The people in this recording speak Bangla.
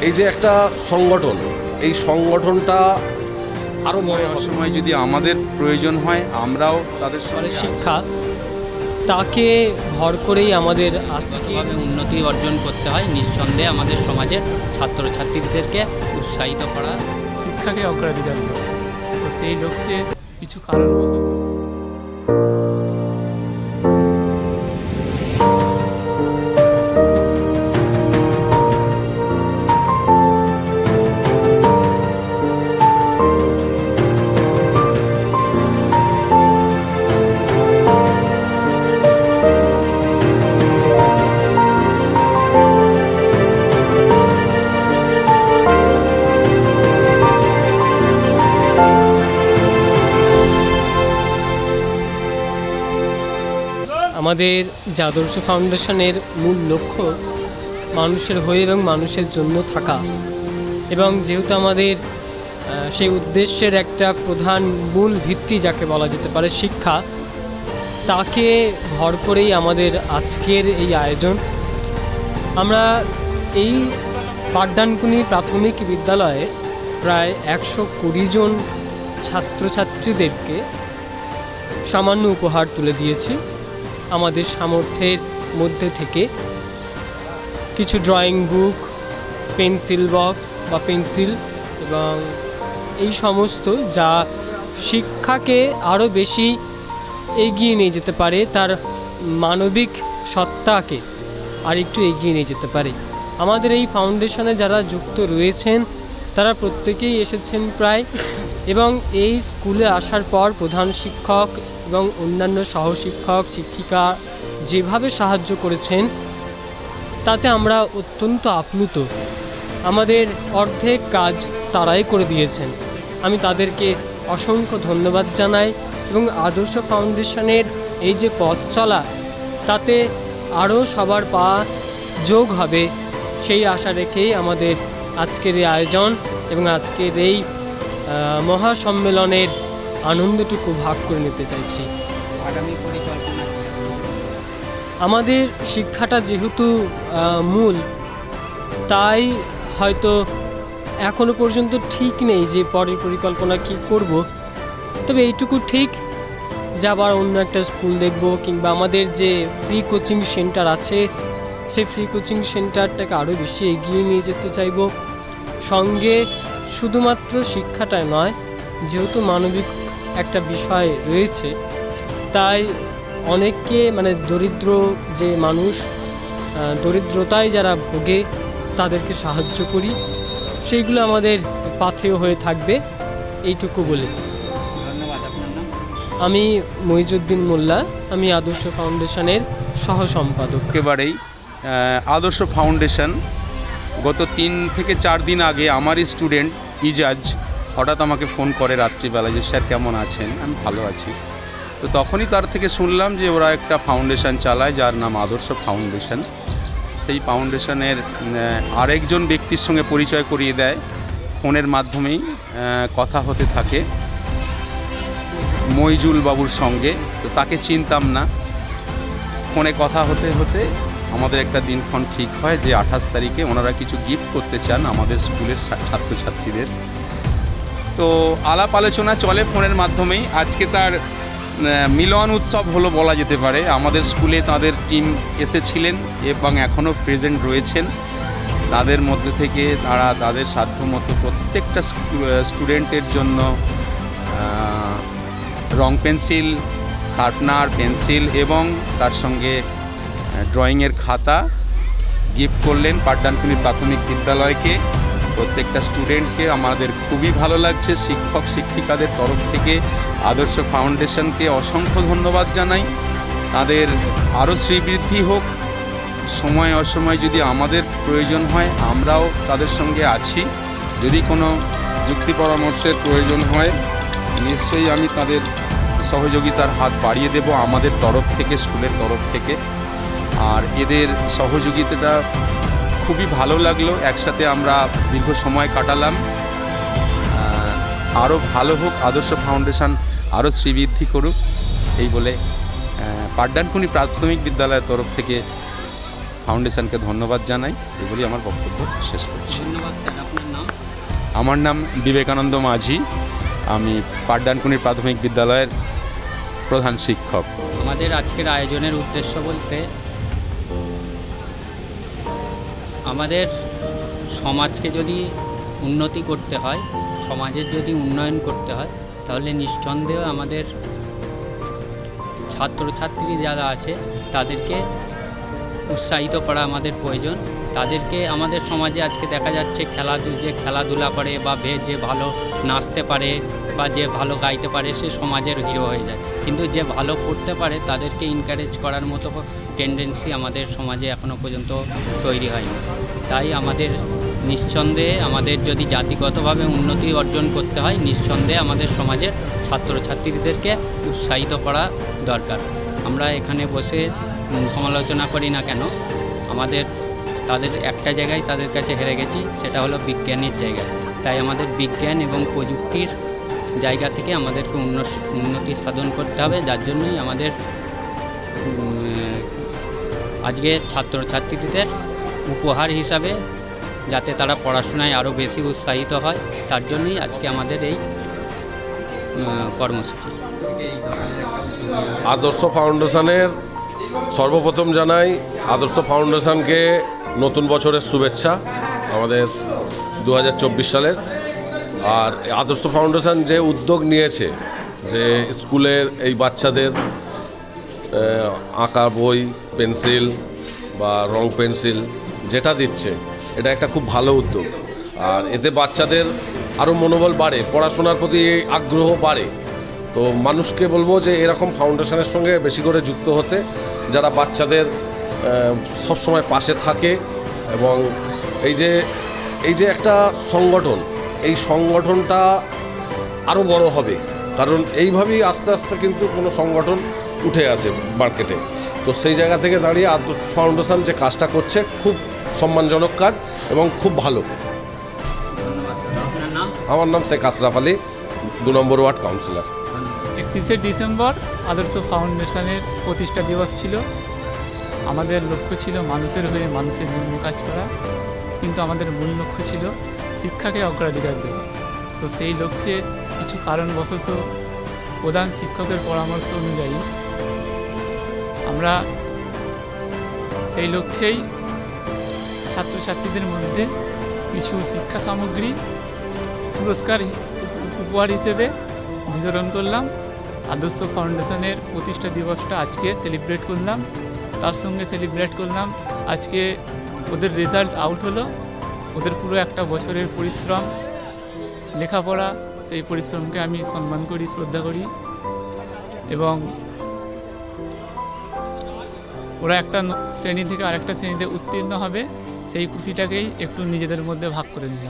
এই যে একটা সংগঠন এই সংগঠনটা আরও বড় সময় যদি আমাদের প্রয়োজন হয় আমরাও তাদের মানে সঙ্গে শিক্ষা তাকে ভর করেই আমাদের আজকে উন্নতি অর্জন করতে হয় নিঃসন্দেহে আমাদের সমাজের ছাত্রছাত্রীদেরকে উৎসাহিত করা শিক্ষাকে অগ্রাধিকার দেওয়া। তো সেই লক্ষ্যে কিছু কারণবশত আমাদের যে আদর্শ ফাউন্ডেশনের মূল লক্ষ্য মানুষের হয়ে এবং মানুষের জন্য থাকা। এবং যেহেতু আমাদের সেই উদ্দেশ্যের একটা প্রধান মূল ভিত্তি যাকে বলা যেতে পারে শিক্ষা, তাকে ভর করেই আমাদের আজকের এই আয়োজন। আমরা এই পাঠদানকুনি প্রাথমিক বিদ্যালয়ে প্রায় একশো কুড়ি জন ছাত্রছাত্রীদেরকে সামান্য উপহার তুলে দিয়েছি। আমাদের সামর্থ্যের মধ্যে থেকে। কিছু ড্রয়িং বুক পেন্সিল বক্স বা পেন্সিল এবং এই সমস্ত যা শিক্ষাকে আরও বেশি এগিয়ে নিয়ে যেতে পারে, তার মানবিক সত্তাকে আর একটু এগিয়ে নিয়ে যেতে পারে। আমাদের এই ফাউন্ডেশনে যারা যুক্ত রয়েছেন, তারা প্রত্যেকেই এসেছেন প্রায় এবং এই স্কুলে আসার পর প্রধান শিক্ষক এবং অন্যান্য সহশিক্ষক, শিক্ষিকা যেভাবে সাহায্য করেছেন, তাতে আমরা অত্যন্ত আপ্লুত। আমাদের অর্ধেক কাজ তারাই করে দিয়েছেন। আমি তাদেরকে অসংখ্য ধন্যবাদ জানাই এবং আদর্শ ফাউন্ডেশনের এই যে পথ চলা, তাতে আরও সবার পা যোগ হবে, সেই আশা রেখেই আমাদের আজকের এই আয়োজন এবং আজকের এই মহাসম্মেলনের আনন্দটুকু ভাগ করে নিতে চাইছি। আগামী পরিকল্পনা আমাদের শিক্ষাটা যেহেতু মূল তাই হয়তো এখনও পর্যন্ত ঠিক নেই যে পরের পরিকল্পনা কি করব। তবে এইটুকু ঠিক যে আবার অন্য একটা স্কুল দেখব কিংবা আমাদের যে ফ্রি কোচিং সেন্টার আছে সেই ফ্রি কোচিং সেন্টারটাকে আরও বেশি এগিয়ে নিয়ে যেতে চাইব। সঙ্গে শুধুমাত্র শিক্ষাটাই নয় যেহেতু মানবিক একটা বিষয় রয়েছে তাই অনেককে মানে দরিদ্র যে মানুষ দরিদ্রতায় যারা ভোগে তাদেরকে সাহায্য করি। সেইগুলো আমাদের পাথেয় হয়ে থাকবে এইটুকু বলে। ধন্যবাদ আপনার নাম? আমি মহিজুদ্দিন মোল্লা আমি আদর্শ ফাউন্ডেশনের সহ সম্পাদক একেবারেই আদর্শ ফাউন্ডেশন গত তিন থেকে চার দিন আগে আমারই স্টুডেন্ট ইজাজ হঠাৎ আমাকে ফোন করে রাত্রিবেলা যে, স্যার, কেমন আছেন? আমি ভালো আছি। তো তখনই তার থেকে শুনলাম যে, ওরা একটা ফাউন্ডেশন চালায়, যার নাম আদর্শ ফাউন্ডেশন। সেই ফাউন্ডেশনের আরেকজন ব্যক্তির সঙ্গে পরিচয় করিয়ে দেয়। ফোনের মাধ্যমেই কথা হতে থাকে মইজুল বাবুর সঙ্গে। তো তাকে চিনতাম না। ফোনে কথা হতে হতে আমাদের একটা দিনক্ষণ ঠিক হয় যে আঠাশ তারিখে ওনারা কিছু গিফট করতে চান আমাদের স্কুলের ছাত্রছাত্রীদের। তো আলাপ আলোচনা চলে ফোনের মাধ্যমেই। আজকে তার মিলন উৎসব হলো বলা যেতে পারে। আমাদের স্কুলে তাদের টিম এসেছিলেন এবং এখনও প্রেজেন্ট রয়েছেন। তাদের মধ্যে থেকে তারা তাদের সাধ্যমতো প্রত্যেকটা স্টুডেন্টের জন্য রং পেন্সিল, শার্পনার, পেন্সিল এবং তার সঙ্গে ড্রয়িংয়ের খাতা গিফট করলেন পাঠদানকুনি প্রাথমিক বিদ্যালয়কে। প্রত্যেকটা স্টুডেন্টকে আমাদের খুবই ভালো লাগছে। শিক্ষক, শিক্ষিকাদের তরফ থেকে আদর্শ ফাউন্ডেশনকে অসংখ্য ধন্যবাদ জানাই। তাদের আরও শ্রীবৃদ্ধি হোক। সময় অসময় যদি আমাদের প্রয়োজন হয়, আমরাও তাদের সঙ্গে আছি। যদি কোনো যুক্তি পরামর্শের প্রয়োজন হয়, নিশ্চয়ই আমি তাদের সহযোগিতার হাত বাড়িয়ে দেব আমাদের তরফ থেকে, স্কুলের তরফ থেকে। আর এদের সহযোগিতাটা খুবই ভালো লাগল। একসাথে আমরা দীর্ঘ সময় কাটালাম। আরও ভালো হোক আদর্শ ফাউন্ডেশন আরও শ্রীবৃদ্ধি করুক এই বলে আহ, পাঠদানকুনি প্রাথমিক বিদ্যালয়ের তরফ থেকে ফাউন্ডেশনকে ধন্যবাদ জানাই। এই বলেই আমার বক্তব্য শেষ করছি। ধন্যবাদ স্যার আপনার নাম? আমার নাম বিবেকানন্দ মাঝি। আমি পাড্ডানকুনি প্রাথমিক বিদ্যালয়ের প্রধান শিক্ষক। আমাদের আজকের আয়োজনের উদ্দেশ্য বলতে আমাদের সমাজকে যদি উন্নতি করতে হয়, সমাজের যদি উন্নয়ন করতে হয়, তাহলে নিঃসন্দেহে আমাদের ছাত্রছাত্রী যারা আছে, তাদেরকে উৎসাহিত করা আমাদের প্রয়োজন। তাদেরকে আমাদের সমাজে আজকে দেখা যাচ্ছে খেলাধুলা যে খেলাধুলা করে বা যে ভালো নাচতে পারে বা যে ভালো গাইতে পারে, সে সমাজের হিরো হয়ে যায়। কিন্তু যে ভালো করতে পারে, তাদেরকে এনকারেজ করার মতো টেন্ডেন্সি আমাদের সমাজে এখনও পর্যন্ত তৈরি হয়নি। তাই আমাদের নিঃসন্দেহে আমাদের যদি জাতিগতভাবে উন্নতি অর্জন করতে হয়, নিঃসন্দেহে আমাদের সমাজের ছাত্রছাত্রীদেরকে উৎসাহিত করা দরকার। আমরা এখানে বসে সমালোচনা করি না কেন? আমাদের, তাদের একটা জায়গায় তাদের কাছে হেরে গেছি, সেটা হলো বিজ্ঞানের জায়গা। তাই আমাদের বিজ্ঞান এবং প্রযুক্তির জায়গা থেকে আমাদেরকে উন্নতি সাধন করতে হবে, যার জন্যই আমাদের আজকে ছাত্রছাত্রীদের উপহার হিসাবে যাতে তারা পড়াশোনায় আরও বেশি উৎসাহিত হয়, তার জন্যই আজকে আমাদের এই কর্মসূচি। আদর্শ ফাউন্ডেশনের সর্বপ্রথম জানাই, আদর্শ ফাউন্ডেশনকে নতুন বছরের শুভেচ্ছা আমাদের দু হাজার চব্বিশ সালের। আর আদর্শ ফাউন্ডেশন যে উদ্যোগ নিয়েছে, যে স্কুলের এই বাচ্চাদের আঁকা বই, পেন্সিল বা রং পেন্সিল যেটা দিচ্ছে, এটা একটা খুব ভালো উদ্যোগ। আর এতে বাচ্চাদের আরও মনোবল বাড়ে, পড়াশোনার প্রতি আগ্রহ বাড়ে। তো মানুষকে বলব যে এরকম ফাউন্ডেশনের সঙ্গে বেশি করে যুক্ত হতে, যারা বাচ্চাদের সবসময় পাশে থাকে এবং এই যে এই যে একটা সংগঠন এই সংগঠনটা আরও বড় হবে। কারণ এইভাবেই আস্তে আস্তে কিন্তু কোনো সংগঠন উঠে আসে মার্কেটে তো সেই জায়গা থেকে দাঁড়িয়ে আদর্শ ফাউন্ডেশন যে কাজটা করছে খুব সম্মানজনক কাজ এবং খুব ভালো। আমার নাম শেখ আশরাফ আলী, দু নম্বর ওয়ার্ড কাউন্সিলর। একত্রিশে ডিসেম্বর আদর্শ ফাউন্ডেশনের প্রতিষ্ঠা দিবস ছিল। আমাদের লক্ষ্য ছিল মানুষের হয়ে মানুষের জন্য কাজ করা। কিন্তু আমাদের মূল লক্ষ্য ছিল শিক্ষাকে অগ্রাধিকার দেওয়া তো সেই লক্ষ্যে কিছু কারণবশত প্রধান শিক্ষকের পরামর্শ অনুযায়ী আমরা সেই লক্ষ্যেই ছাত্রছাত্রীদের মধ্যে কিছু শিক্ষা সামগ্রী পুরস্কার উপহার হিসেবে বিতরণ করলাম। আদর্শ ফাউন্ডেশনের প্রতিষ্ঠা দিবসটা আজকে সেলিব্রেট করলাম। তার সঙ্গে সেলিব্রেট করলাম। আজকে ওদের রেজাল্ট আউট হলো। ওদের পুরো একটা বছরের পরিশ্রম, লেখাপড়া, সেই পরিশ্রমকে আমি সম্মান করি, শ্রদ্ধা করি এবং ওরা একটা শ্রেণি থেকে আরেকটা শ্রেণীতে উত্তীর্ণ হবে, সেই খুশিটাকেই একটু নিজেদের মধ্যে ভাগ করে নিলাম।